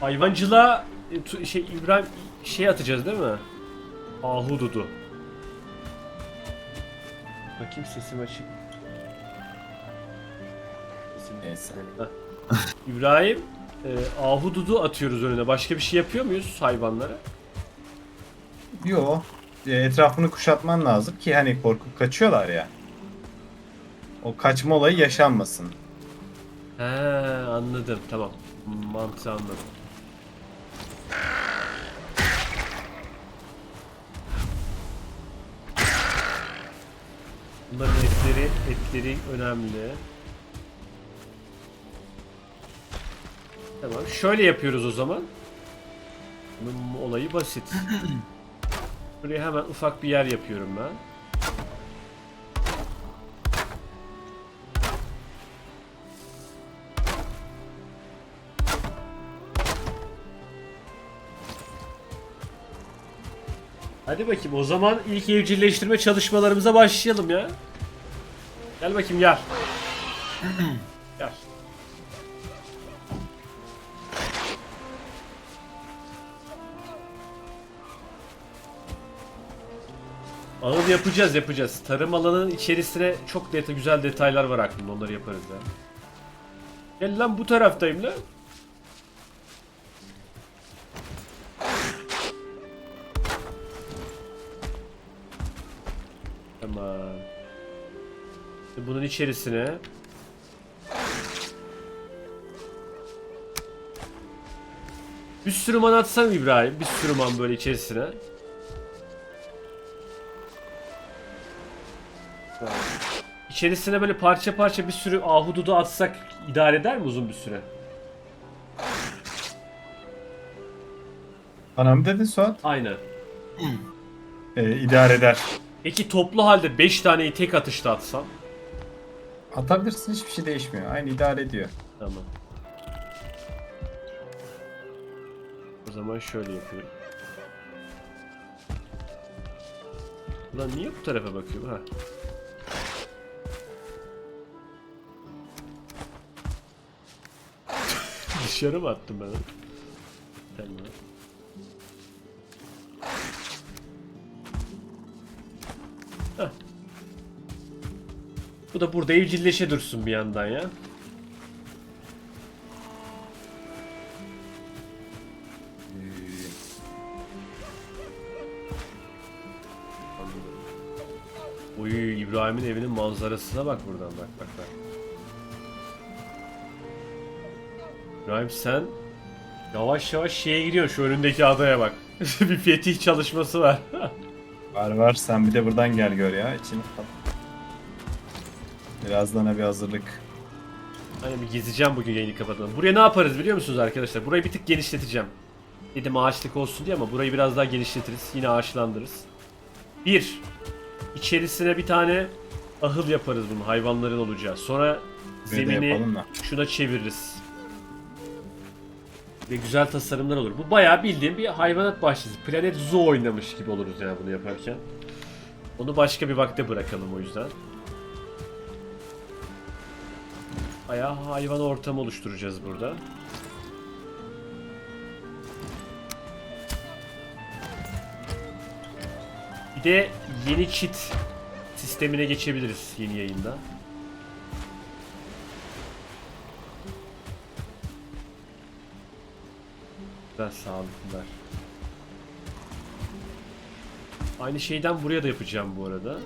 Hayvancılığa e, şey İbrahim şey atacağız değil mi? Ahududu. Bakayım sesim açık. Sesim Neyse. İbrahim e, ahududu atıyoruz önüne. Başka bir şey yapıyor muyuz hayvanlara? Yo. e, Etrafını kuşatman lazım ki hani korkup kaçıyorlar ya. O kaçma olayı yaşanmasın. He anladım tamam. Mantığı anladım. Bunların etleri, etleri önemli. Tamam şöyle yapıyoruz o zaman. Bunun olayı basit. Buraya hemen ufak bir yer yapıyorum ben. Hadi bakayım o zaman ilk evcilleştirme çalışmalarımıza başlayalım ya. Gel bakayım gel. gel. Ağıl yapacağız yapacağız. Tarım alanının içerisine çok detay, güzel detaylar var aklımda onları yaparız ya. Gel lan bu taraftayım lan. Tamam. Şimdi Bunun içerisine bir sürü man atsan İbrahim. Bir sürü man böyle içerisine. Tamam. İçerisine böyle parça parça bir sürü ahududu atsak idare eder mi uzun bir süre? Bana mı dedin Suat? Aynen. Ee, idare eder. Peki toplu halde 5 taneyi tek atışta atsam? Atabilirsin hiçbir şey değişmiyor. Aynı idare ediyor. Tamam. O zaman şöyle yapıyorum. Ulan niye bu tarafa bakıyorum ha? Dışarı mı attım ben? Tamam. Da burada evcilleşe dursun bir yandan ya. Uy İbrahim'in evinin manzarasına bak buradan bak bak bak. İbrahim sen yavaş yavaş şeye gidiyorsun şu önündeki adaya bak. bir fetih çalışması var. Var var sen bir de buradan gel gör ya. İçini pat. Birazdan bir hazırlık. Hani bir gezeceğim bugün yayını kapatmadan. Buraya ne yaparız biliyor musunuz arkadaşlar? Burayı bir tık genişleteceğim. Dedim ağaçlık olsun diye ama burayı biraz daha genişletiriz. Yine ağaçlandırırız. Bir, içerisine bir tane ahıl yaparız bunu hayvanların olacağı. Sonra de zemini yapalım da. şuna çeviririz. Ve güzel tasarımlar olur. Bu bayağı bildiğim bir hayvanat bahçesi. Planet Zoo oynamış gibi oluruz yani bunu yaparken. Onu başka bir vakte bırakalım o yüzden. Bayağı hayvan ortamı oluşturacağız burada. Bir de yeni çit sistemine geçebiliriz yeni yayında. Güzel sağlıklılar. Aynı şeyden buraya da yapacağım bu arada.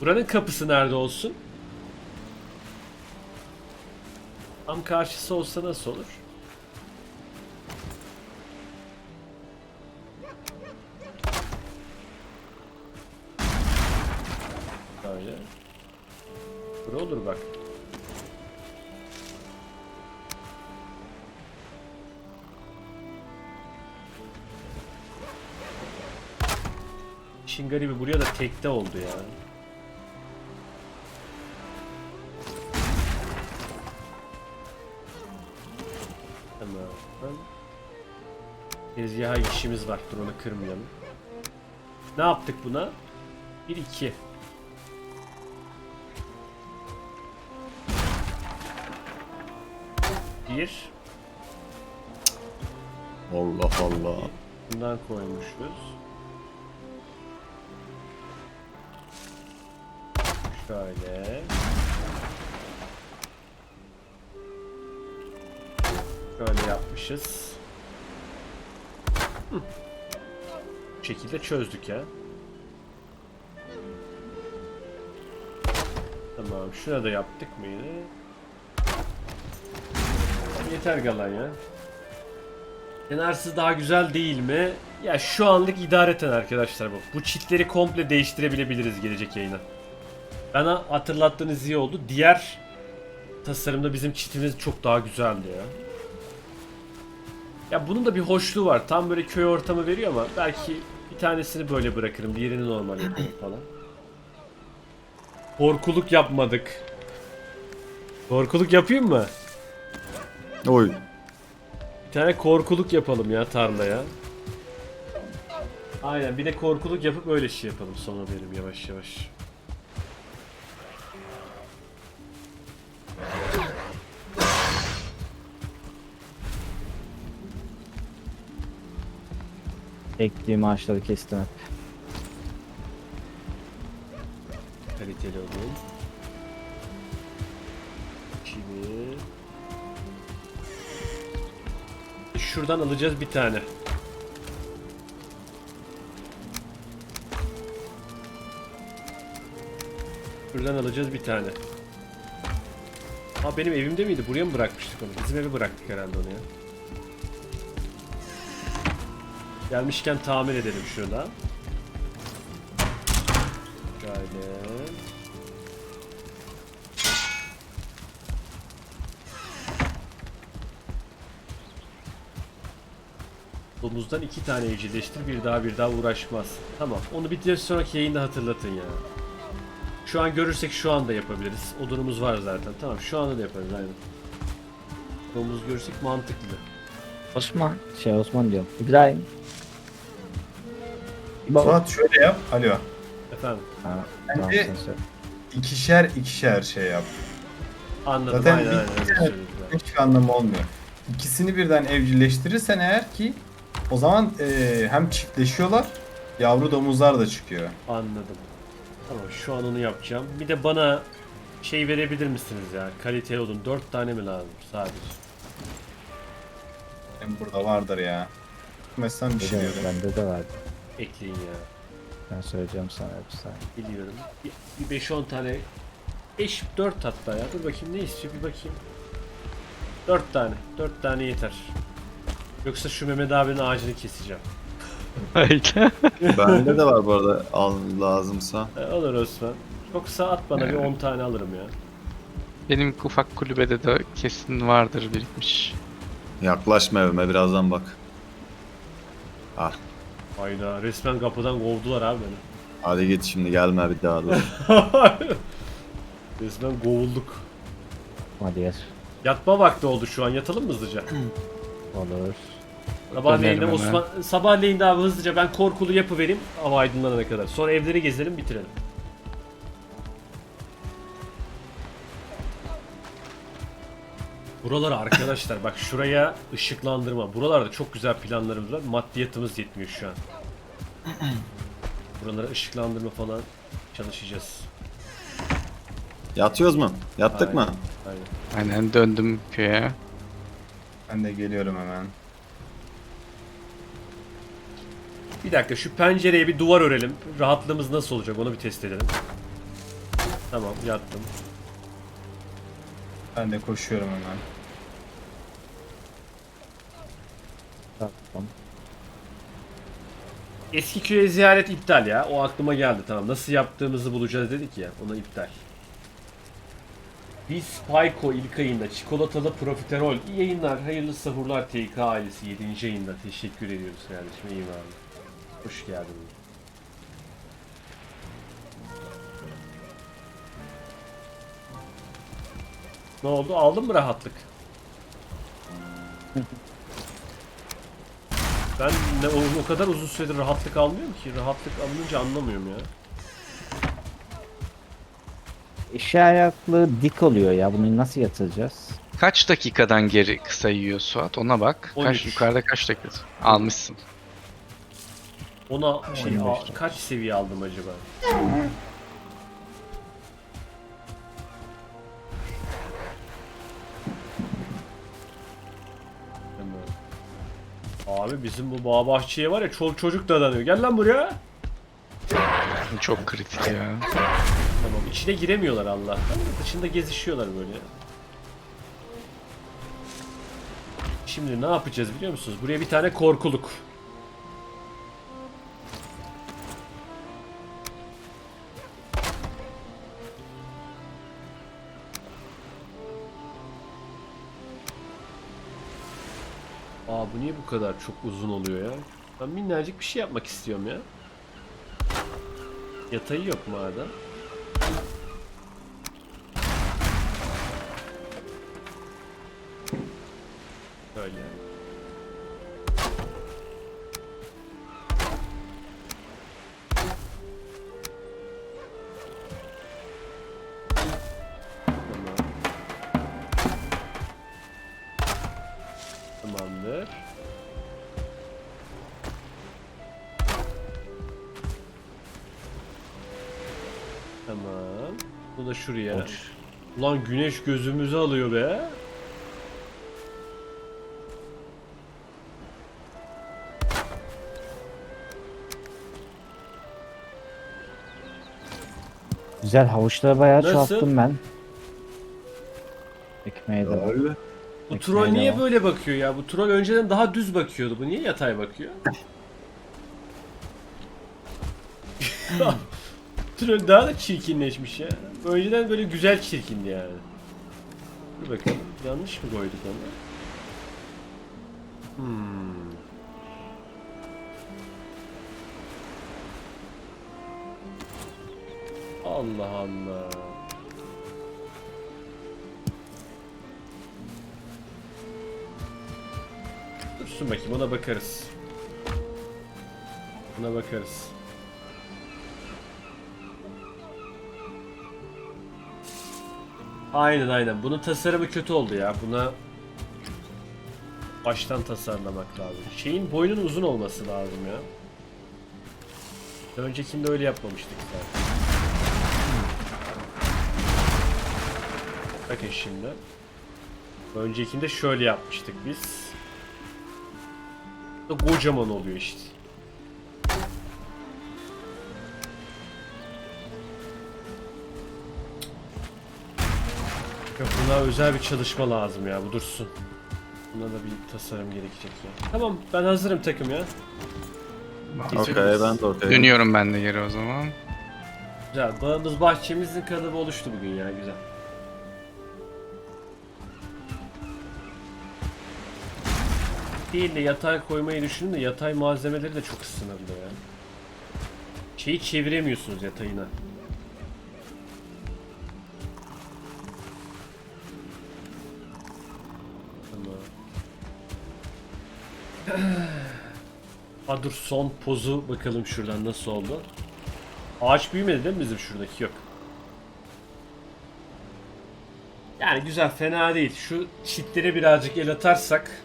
Buranın kapısı nerede olsun? Tam karşısı olsa nasıl olur? Böyle. Bura olur bak. İşin garibi buraya da tekte oldu ya. İşimiz var. Dur onu kırmayalım. Ne yaptık buna? 1 2. Bir. Allah Allah. Bundan koymuşuz. Şöyle. Şöyle yapmışız. Bu şekilde çözdük ya. Tamam, şuna da yaptık mı yine? Yeter galan ya. Fenersiz daha güzel değil mi? Ya şu anlık idareten arkadaşlar bu. Bu çitleri komple değiştirebilebiliriz gelecek yayına. Bana hatırlattığınız iyi oldu. Diğer tasarımda bizim çitimiz çok daha güzeldi ya. Ya bunun da bir hoşluğu var. Tam böyle köy ortamı veriyor ama belki bir tanesini böyle bırakırım. Diğerini normal yaparım falan. Korkuluk yapmadık. Korkuluk yapayım mı? Oy. Bir tane korkuluk yapalım ya tarlaya. Aynen bir de korkuluk yapıp öyle şey yapalım sonra verim yavaş yavaş. Ektiğim ağaçları kestim hep. Kaliteli olun. Şimdi şuradan alacağız bir tane. Şuradan alacağız bir tane. Aa benim evimde miydi? Buraya mı bırakmıştık onu? Bizim evi bıraktık herhalde onu ya. Gelmişken tamir edelim şunu. Şöyle. Domuzdan iki tane evcilleştir bir daha bir daha uğraşmaz. Tamam onu bir sonraki yayında hatırlatın ya. Şu an görürsek şu anda yapabiliriz. Odunumuz var zaten. Tamam şu anda da yaparız aynen. Domuz görürsek mantıklı. Osman. Şey Osman diyorum. İbrahim. Baba. Fuat şöyle yap. Alo. Efendim Ha, tamam Bence- sen söyle. İkişer ikişer şey yap. anladım Zaten aynen bir- aynen öyle. Hiçbir anlamı olmuyor. İkisini birden evcilleştirirsen eğer ki o zaman eee, hem çiftleşiyorlar yavru domuzlar da çıkıyor. Anladım. Tamam şu an onu yapacağım. Bir de bana şey verebilir misiniz ya? Kaliteli olun. 4 tane mi lazım sadece? Hem burada vardır ya. Mesela bir şey diyorum. bende de vardı. Ekleyin ya. Ben söyleyeceğim sana bir saniye. Biliyorum. Bir- Bir 5-10 tane 5 4 hatta ya. Dur bakayım ne istiyor bir bakayım. 4 tane. 4 tane yeter. Yoksa şu Mehmet abinin ağacını keseceğim. Bende de var bu arada al lazımsa. E, olur Osman. Yoksa at bana bir 10 tane alırım ya. Benim ufak kulübede de kesin vardır birikmiş. Yaklaşma evime birazdan bak. Ah. Hayda resmen kapıdan kovdular abi beni. Hadi git şimdi gelme bir daha dur. resmen kovulduk. Hadi yer. Yatma vakti oldu şu an. Yatalım mı hızlıca? Olur. Sabahleyin de Dönerim hemen. Osman, sabahleyin de abi hızlıca ben korkulu yapı vereyim hava aydınlanana kadar. Sonra evleri gezelim bitirelim. Buraları arkadaşlar bak şuraya ışıklandırma. Buralarda çok güzel planlarımız var. Maddiyatımız yetmiyor şu an. Buralara ışıklandırma falan çalışacağız. Yatıyoruz mu? Yattık Aynen. mı? Aynen. Aynen döndüm köye. Ben de geliyorum hemen. Bir dakika şu pencereye bir duvar örelim. Rahatlığımız nasıl olacak onu bir test edelim. Tamam yattım. Ben de koşuyorum hemen. Tamam. Eski köye ziyaret iptal ya. O aklıma geldi tamam. Nasıl yaptığımızı bulacağız dedik ya. Ona iptal. Biz Spyco ilk ayında çikolatalı profiterol. İyi yayınlar, hayırlı sahurlar TK ailesi 7. yayında. Teşekkür ediyoruz kardeşim. İyi abi. Hoş geldin. Ne oldu? Aldın mı rahatlık? Ben ne, o, o kadar uzun süredir rahatlık almıyorum ki. Rahatlık alınınca anlamıyorum ya. İşe ayaklı dik oluyor ya. Bunu nasıl yatıracağız? Kaç dakikadan geri sayıyor Suat? Ona bak. 13. Kaç yukarıda kaç dakika? Almışsın. Ona şey 15 a- kaç seviye aldım acaba? Abi bizim bu bağ bahçeye var ya çoluk çocuk dadanıyor. Gel lan buraya. Çok kritik ya. Tamam içine giremiyorlar Allah'tan. Dışında gezişiyorlar böyle. Şimdi ne yapacağız biliyor musunuz? Buraya bir tane korkuluk. Niye bu kadar çok uzun oluyor ya? Ben minnacık bir şey yapmak istiyorum ya. Yatayı yok madem. Tamamdır. Tamam. Bu da şuraya. Ulan güneş gözümüzü alıyor be. Güzel havuçları bayağı Nasıl? çoğalttım ben. Ekmeği de. Öyle. Bu troll niye böyle bakıyor ya? Bu troll önceden daha düz bakıyordu. Bu niye yatay bakıyor? troll daha da çirkinleşmiş ya. Önceden böyle güzel çirkindi yani. Dur bakalım. Yanlış mı koyduk onu? Hmm. Allah Allah. Dursun bakayım ona bakarız. Buna bakarız. Aynen aynen. Bunun tasarımı kötü oldu ya. Buna baştan tasarlamak lazım. Şeyin boyunun uzun olması lazım ya. Öncekinde öyle yapmamıştık zaten. Bakın şimdi. Öncekinde şöyle yapmıştık biz. Da kocaman oluyor işte. Yok buna özel bir çalışma lazım ya bu dursun. Buna da bir tasarım gerekecek ya. Tamam ben hazırım takım ya. Okey ben de okey. Dönüyorum ben de geri o zaman. Güzel. Bağımız bahçemizin kalıbı oluştu bugün ya güzel. Değil de yatay koymayı düşünün de yatay malzemeleri de çok sınırlı ya. Şeyi çeviremiyorsunuz yatayına. Ha dur son pozu bakalım şuradan nasıl oldu. Ağaç büyümedi değil mi bizim şuradaki? Yok. Yani güzel fena değil. Şu çitlere birazcık el atarsak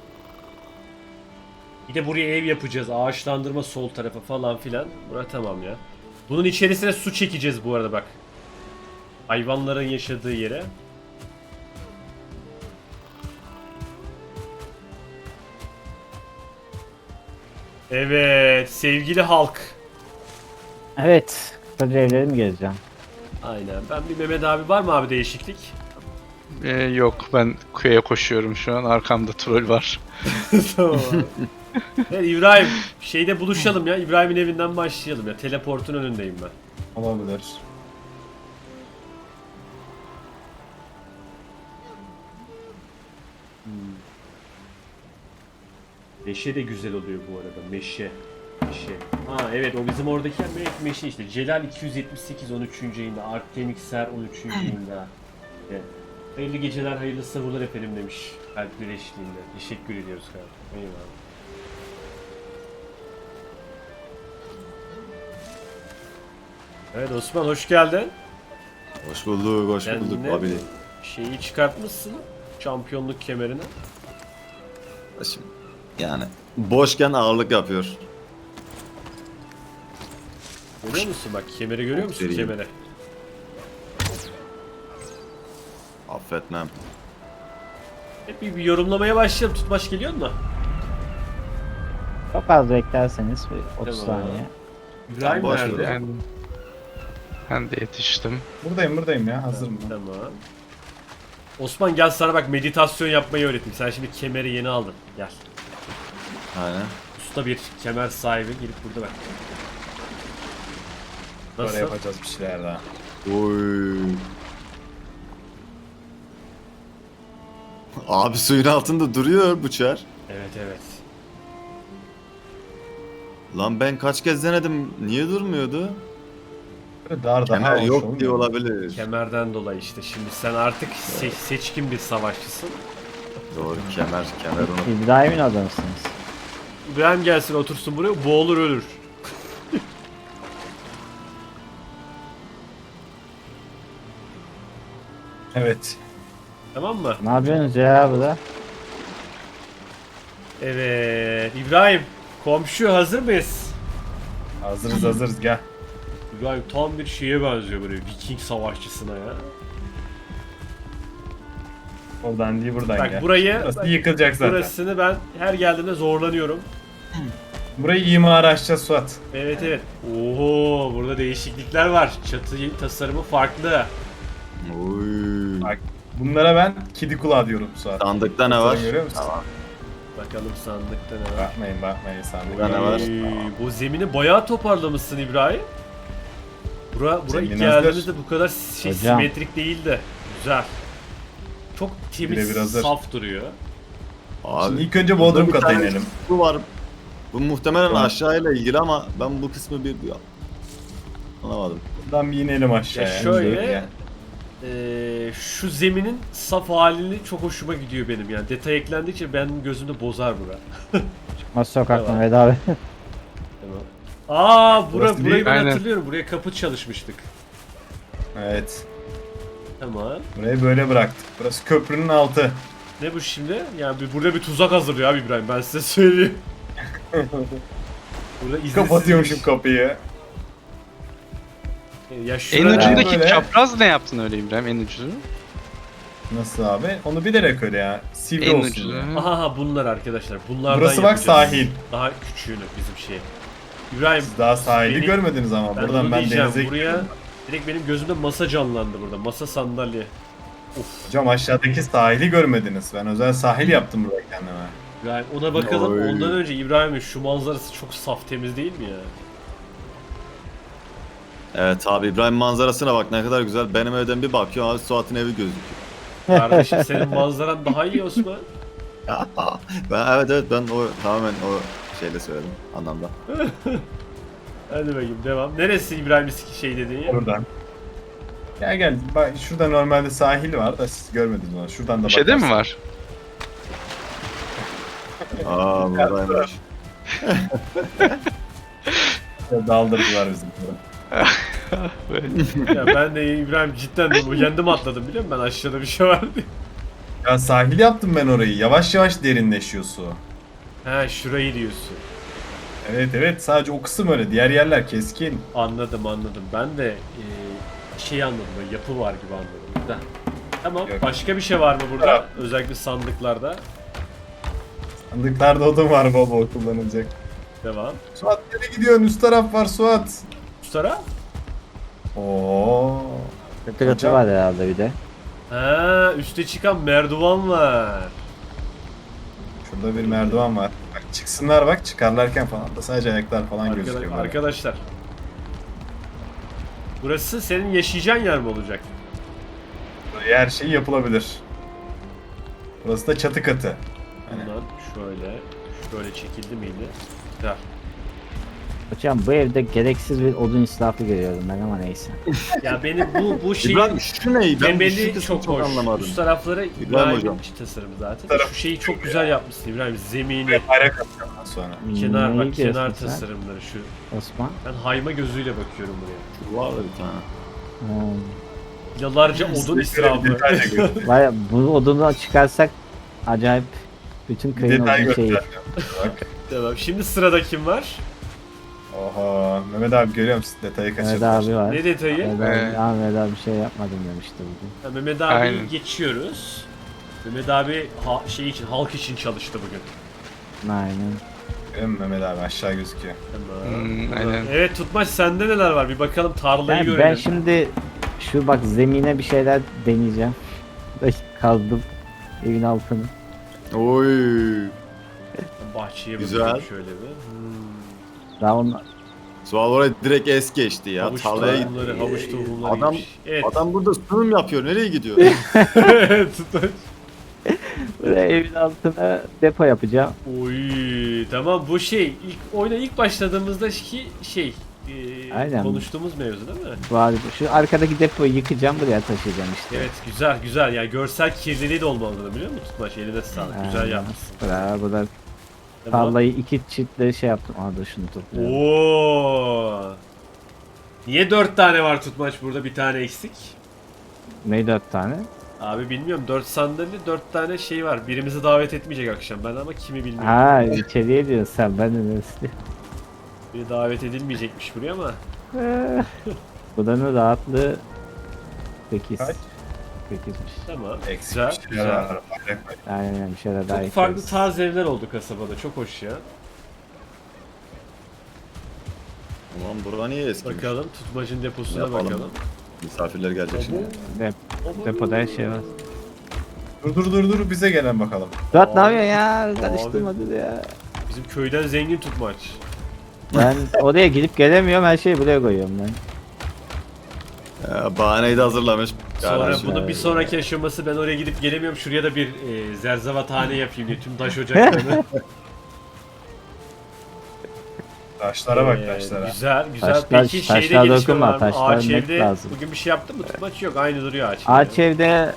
bir de buraya ev yapacağız. Ağaçlandırma sol tarafa falan filan. Bura tamam ya. Bunun içerisine su çekeceğiz bu arada bak. Hayvanların yaşadığı yere. Evet sevgili halk. Evet. Kısaca evleri mi gezeceğim? Aynen. Ben bir Mehmet abi var mı abi değişiklik? Ee, yok ben köye koşuyorum şu an. Arkamda troll var. tamam abi. Evet İbrahim şeyde buluşalım ya. İbrahim'in evinden başlayalım ya. Teleportun önündeyim ben. Olabilir. Meşe de güzel oluyor bu arada. Meşe. Meşe. Ha evet o bizim oradaki me meşe işte. Celal 278 13. yayında. Artemik Ser 13. yayında. Evet. Hayırlı geceler, hayırlı sabırlar efendim demiş. Kalpler eşliğinde. Teşekkür ediyoruz kardeşim. Eyvallah. Evet Osman hoş geldin. Hoş bulduk, hoş Kendine bulduk abi. Şeyi çıkartmışsın. şampiyonluk kemerini. Şimdi yani boşken ağırlık yapıyor. Görüyor musun bak kemeri görüyor musun Vereyim. kemeri? Affetmem. Hep bir, bir yorumlamaya başlayalım. Tutmaç geliyor mu? Çok az beklerseniz bir 30 Tamam. saniye. İbrahim boş nerede? ver. Ben, de yetiştim. Buradayım buradayım ya hazırım. ben. Tamam. Osman gel sana bak meditasyon yapmayı öğreteyim. Sen şimdi kemeri yeni aldın. Gel. Aynen. Usta bir kemer sahibi gelip burada bak. Sonra Nasıl? yapacağız bir şeyler daha. Oy. Abi suyun altında duruyor bu çar. Evet evet. Lan ben kaç kez denedim. Niye durmuyordu? Dar daha Kemer hoş yok olmuyor diye olabilir. Kemerden dolayı işte. Şimdi sen artık se- seçkin bir savaşçısın. Doğru kemer kemer onu. İbrahim'in adamısınız. İbrahim gelsin otursun buraya boğulur ölür. Evet. Tamam mı? Ne yapıyorsunuz ya burada? Evet. İbrahim komşu hazır mıyız? Hazırız hazırız gel. İbrahim tam bir şeye benziyor böyle Viking savaşçısına ya. Oradan değil buradan Bak gel. burayı Burası yıkılacak zaten. burasını ben her geldiğimde zorlanıyorum. Burayı imar açacağız Suat. Evet evet. Oho burada değişiklikler var. Çatı tasarımı farklı. Oy. Bak bunlara ben kedi kulağı diyorum Suat. Sandıkta ne var? Sen görüyor musun? Bakalım sandıkta ne var. Bakmayın bakmayın sandık. Burada ne var? Bu zemini bayağı toparlamışsın İbrahim. Bura, bura ilk geldiğimizde bu kadar şey, Hocam. simetrik değildi. Güzel. Çok temiz, Birebir hazır. saf duruyor. Şimdi Abi ilk önce bodrum bir kata inelim. Bu var. Bu muhtemelen Tamam. aşağıyla ilgili ama ben bu kısmı bir anlamadım. Buradan bir inelim aşağıya. Ya şöyle, Gel. Eee, şu zeminin saf halini çok hoşuma gidiyor benim yani. Detay eklendikçe benim gözümde bozar bura. Mas sokaktan veda be. Aa, bura, Burası burayı değil. ben Aynen. hatırlıyorum. Buraya kapı çalışmıştık. Evet. Tamam. Burayı böyle bıraktık. Burası köprünün altı. Ne bu şimdi? Yani bir, burada bir tuzak hazırlıyor abi İbrahim ben size söyleyeyim. burada izinsiz Kapatıyormuşum kapıyı. Ya En şurada ucundaki böyle- çapraz ne yaptın öyle İbrahim en ucunu? Nasıl abi? Onu bilerek öyle ya. Sivri En olsun. ucunu. Aha aha, bunlar arkadaşlar. Bunlardan Burası bak yapacağız. sahil. Daha küçüğünü bizim şey. İbrahim Siz daha sahili Beni- görmediniz ama. ben Buradan ben denize Buraya direkt benim gözümde masa canlandı burada. Masa sandalye. Of. Hocam aşağıdaki sahili görmediniz. Ben özel sahil yaptım burada kendime. İbrahim ona bakalım. Oy. Ondan önce İbrahim'in şu manzarası çok saf temiz değil mi ya? Evet abi İbrahim manzarasına bak ne kadar güzel. Benim evden bir bakıyor abi Suat'ın evi gözüküyor. Kardeşim senin manzaran daha iyi Osman. ben evet evet ben o tamamen o şeyle söyledim anlamda. Hadi bakayım devam. Neresi İbrahim İski şey dediğin ya? Buradan. Gel gel. Bak şurada normalde sahil var da siz görmediniz onu. Şuradan da Bir şeyde mi bakarsın. var? Aa buradaymış. Daldırdılar bizim. ya ben de İbrahim cidden de uyandım atladım biliyor musun? Ben aşağıda bir şey var diye. Ya sahil yaptım ben orayı. Yavaş yavaş derinleşiyor su. He şurayı diyorsun. Evet evet sadece o kısım öyle. Diğer yerler keskin. Anladım anladım. Ben de e, şey anladım. Böyle yapı var gibi anladım. Da. Tamam. Yok. Başka bir şey var mı burada? Taraf. Özellikle sandıklarda. Sandıklarda odun var bol bol kullanılacak. Devam. Suat nereye gidiyorsun? Üst taraf var Suat. Ustara. Oo. Kötü Hocam. var herhalde bir de. Ha, üste çıkan merdivan var. Şurada bir merdiven var. Bak çıksınlar bak çıkarlarken falan da sadece ayaklar falan Arkada- gözüküyor. böyle. arkadaşlar. Burası senin yaşayacağın yer mi olacak? Her şey yapılabilir. Burası da çatı katı. Hani Bundan şöyle, şöyle çekildi miydi? Güzel. Hocam bu evde gereksiz bir odun israfı görüyorum ben ama neyse. Ya beni bu bu şey İbrahim şu ne? Ben bu şu çok, çok hoş. anlamadım. Üst tarafları İbrahim İbrahim'in hocam. tasarımı zaten. Taraf- Şu şeyi çok güzel yapmışsın İbrahim. Zemini, Bayrak atacağım sonra. kenar Neyi bak kenar sen, tasarımları şu. Osman. Ben hayma gözüyle bakıyorum buraya. Var da bir tane. Hmm. Yıllarca odun israfı. Detayla göster. Var ya bu odunu çıkarsak acayip bütün köyün Detay odun şeyi. Tamam. Şimdi sırada kim var? Oha. Mehmet abi görüyor musun? Detayı Mehmet abi var. Ne detayı? Mehmet abi, Ee. Mehmet abi bir şey yapmadım demişti bugün. Ha, Mehmet abi Aynen. geçiyoruz. Mehmet abi ha- şey için halk için çalıştı bugün. Aynen. Görüyor musun Mehmet abi aşağı gözüküyor. Tamam. Hmm, aynen. Evet tutmaç sende neler var? Bir bakalım tarlayı Ben, görelim. ben şimdi şu bak zemine bir şeyler deneyeceğim. Kazdım evin altını. Oy. Bahçeye Güzel. bakayım şöyle bir. Hmm. Daha onu Sual oraya direkt es geçti ya. Havuç Tarlaya tohumları, gitti. havuç tohumları Adam. Evet. adam burada sunum yapıyor. Nereye gidiyor? Tutmaç. buraya evin altına depo yapacağım. Oy tamam bu şey ilk oyuna ilk başladığımızda ki şey e, Aynen. konuştuğumuz mevzu değil mi? Arada şu arkadaki depoyu yıkacağım buraya taşıyacağım işte. Evet güzel güzel yani görsel kirliliği de olmalı biliyor musun Tutmaç eline sağlık güzel Aynen. yapmışsın. Tamam. Tarlayı iki çiftle şey yaptım. Aa dur şunu toplayalım. Oo. Niye dört tane var tutmaç burada bir tane eksik? Ne dört tane? Abi bilmiyorum dört sandalye dört tane şey var. Birimizi davet etmeyecek akşam ben ama kimi bilmiyorum. Ha içeriye diyorsun sen ben de neresi? Biri davet edilmeyecekmiş buraya ama. Buranın rahatlığı 8. Kaç? 8'miş. Tamam. Eksik Güzel. bir şeyler güzel. var. Bayrak var. Aynen bir şeyler daha Çok farklı ekleriz. tarz evler oldu kasabada. Çok hoş ya. Ulan burada niye eskimiş? Bakalım tutmacın deposuna Yapalım. bakalım. Misafirler gelecek şimdi. Dep- depoda her şey var. Dur dur dur dur bize gelen bakalım. Suat ne Abi. yapıyorsun ya? Karıştırma dur ya. Bizim köyden zengin tutmaç. Ben oraya gidip gelemiyorum her şeyi buraya koyuyorum ben. Ya, bahaneyi de hazırlamış. Sonra Kardeşim. bunun bir sonraki aşaması ben oraya gidip gelemiyorum. Şuraya da bir e, zerzavathane yapayım diye tüm taş ocaklarını. Taşlara bak Ee, taşlara. Güzel güzel. Taşlar- Peki şeyde taşlar gelişme dokunma, var mı? taşlar Ağaç evde lazım. bugün bir şey yaptın mı tutmaç? Yok aynı duruyor ağaç. Ağaç evde. evde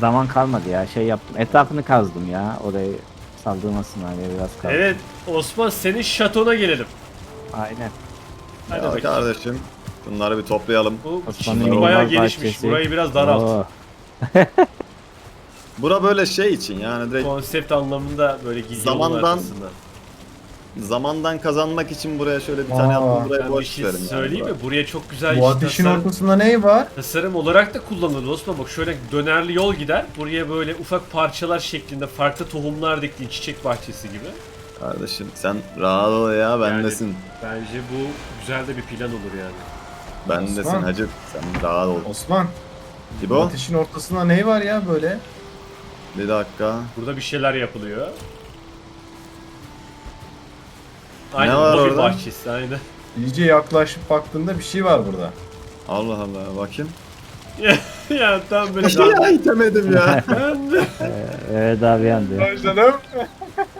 zaman kalmadı ya şey yaptım. Etrafını kazdım ya orayı saldırmasınlar diye biraz kazdım. Evet Osman senin şatona gelelim. Aynen. Hadi Ya bakayım. kardeşim. Bunları bir toplayalım. Bu çiftlik yollar bayağı gelişmiş. bahçesi. Burayı biraz daralt. Oo, Bura böyle şey için yani direkt Konsept anlamında böyle gizli Zamandan- zamandan kazanmak için buraya şöyle bir tane Aa, yaptım. Buraya Ben bir boş şey verin yani. söyleyeyim mi? Buraya çok güzel Bu ateşin tasarım, ortasında ne var? tasarım olarak da kullanılır Osman. Bak şöyle dönerli yol gider. Buraya böyle ufak parçalar şeklinde farklı tohumlar diktiğin çiçek bahçesi gibi. Kardeşim sen rahat ol ya bendesin. Bence bu güzel de bir plan olur yani. Bendesin Osman. hacı. Sen rahat ol. Osman. Bu İbo ateşin ortasında ne var ya böyle? bir dakika. Burada bir şeyler yapılıyor. Aynen var lobi orada? bahçesi aynen. İyice yaklaşıp baktığında bir şey var burada. Allah Allah bakayım. ya tam böyle ya itemedim ya. Ben de- evet abi yandı. Başladım.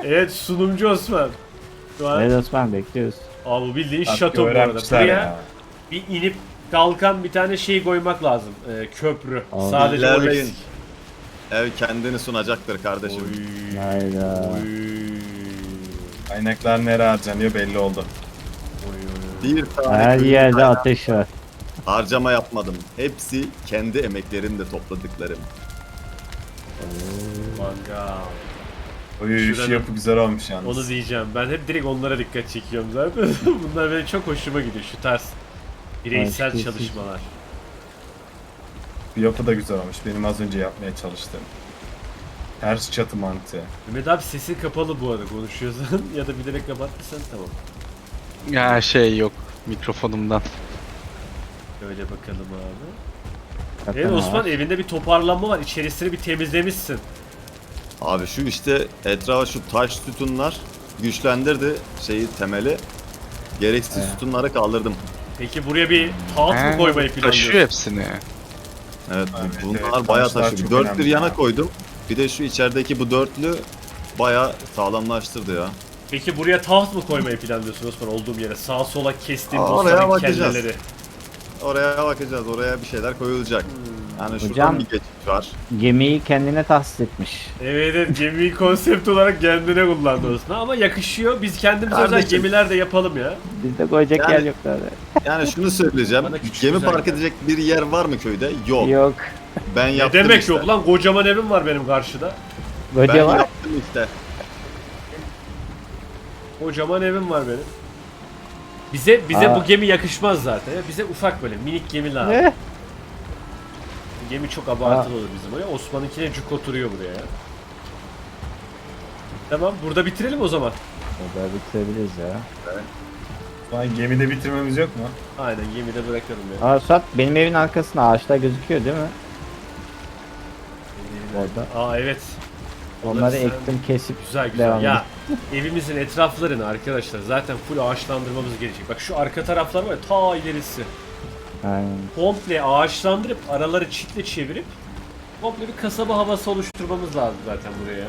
Evet sunumcu Osman. Şu an Evet Osman bekliyoruz. Abi bu bildiğin Artık şato bu arada. öğrenmişler Buraya ya. Bir inip kalkan bir tane şey koymak lazım. Ee, köprü. Abi. Sadece o İlerleyin. eksik. Ev kendini sunacaktır kardeşim. Hayda. Kaynaklar nereye harcanıyor belli oldu. Bir tane Her köyün yerde kaynağı- ateş var. harcama yapmadım. Hepsi kendi emeklerimle topladıklarım. Mangal. Oy şu Şurada- yapı güzel olmuş yalnız. Onu diyeceğim. Ben hep direkt onlara dikkat çekiyorum zaten. Bunlar benim çok hoşuma gidiyor. Şu tarz bireysel Başkası. çalışmalar. Bu yapı da güzel olmuş. Benim az önce yapmaya çalıştığım. Ters çatı mantığı. Mehmet abi sesin kapalı bu arada konuşuyorsan ya da bilerek kapattıysan tamam. Ya şey yok mikrofonumdan. Öyle bakalım abi. Zaten Evet Osman var. evinde bir toparlanma var. İçerisini bir temizlemişsin. Abi şu işte etrafa şu taş sütunlar güçlendirdi şeyi temeli. Gereksiz sütunları kaldırdım. Peki buraya bir taht mı koymayı Taşıyor planlıyorsun? Evet, hepsini. Evet, bunlar evet, bayağı taşlar taşıyor. çok Dört bir önemli yana ya. koydum. Bir de şu içerideki bu dörtlü bayağı sağlamlaştırdı ya. Peki buraya taht mı koymayı planlıyorsun Osman olduğum yere? Sağa sola kestiğim Aa, oraya bakacağız. kelleleri. Oraya bakacağız. Oraya bir şeyler koyulacak. Yani şuradan Hocam- bir geçiş var. Gemiyi kendine tahsis etmiş. Evet evet gemiyi konsept olarak kendine kullandı Osman ama yakışıyor. Biz kendimize özel Kardeşim. gemiler de yapalım ya. Bizde koyacak Yani- yer yok abi. Yani şunu söyleyeceğim. Bana küçük Gemi güzel park gel. edecek bir yer var mı köyde? Yok. Yok. Ben Ne yaptım demek işte. yok lan kocaman evim var benim karşıda. Ben Koca var. yaptım işte. Kocaman evim var benim. Bize bize Aa. bu gemi yakışmaz zaten. ya. Bize ufak böyle minik gemi lazım. Ne? Gemi çok abartılı olur bizim oraya. Osman'ınkine cuk oturuyor buraya ya. Tamam burada bitirelim o zaman. Burada bitirebiliriz ya. Lan gemide bitirmemiz yok mu? Aynen gemide bırakalım ya. Aa Suat benim evin arkasında ağaçlar gözüküyor değil mi? Orada. Aa evet. Onları sen- ektim kesip Güzel güzel. devam ya evimizin etraflarını arkadaşlar zaten full ağaçlandırmamız gerekecek. Bak şu arka taraflar var ya ta ilerisi. Aynen. Komple ağaçlandırıp araları çitle çevirip komple bir kasaba havası oluşturmamız lazım zaten buraya.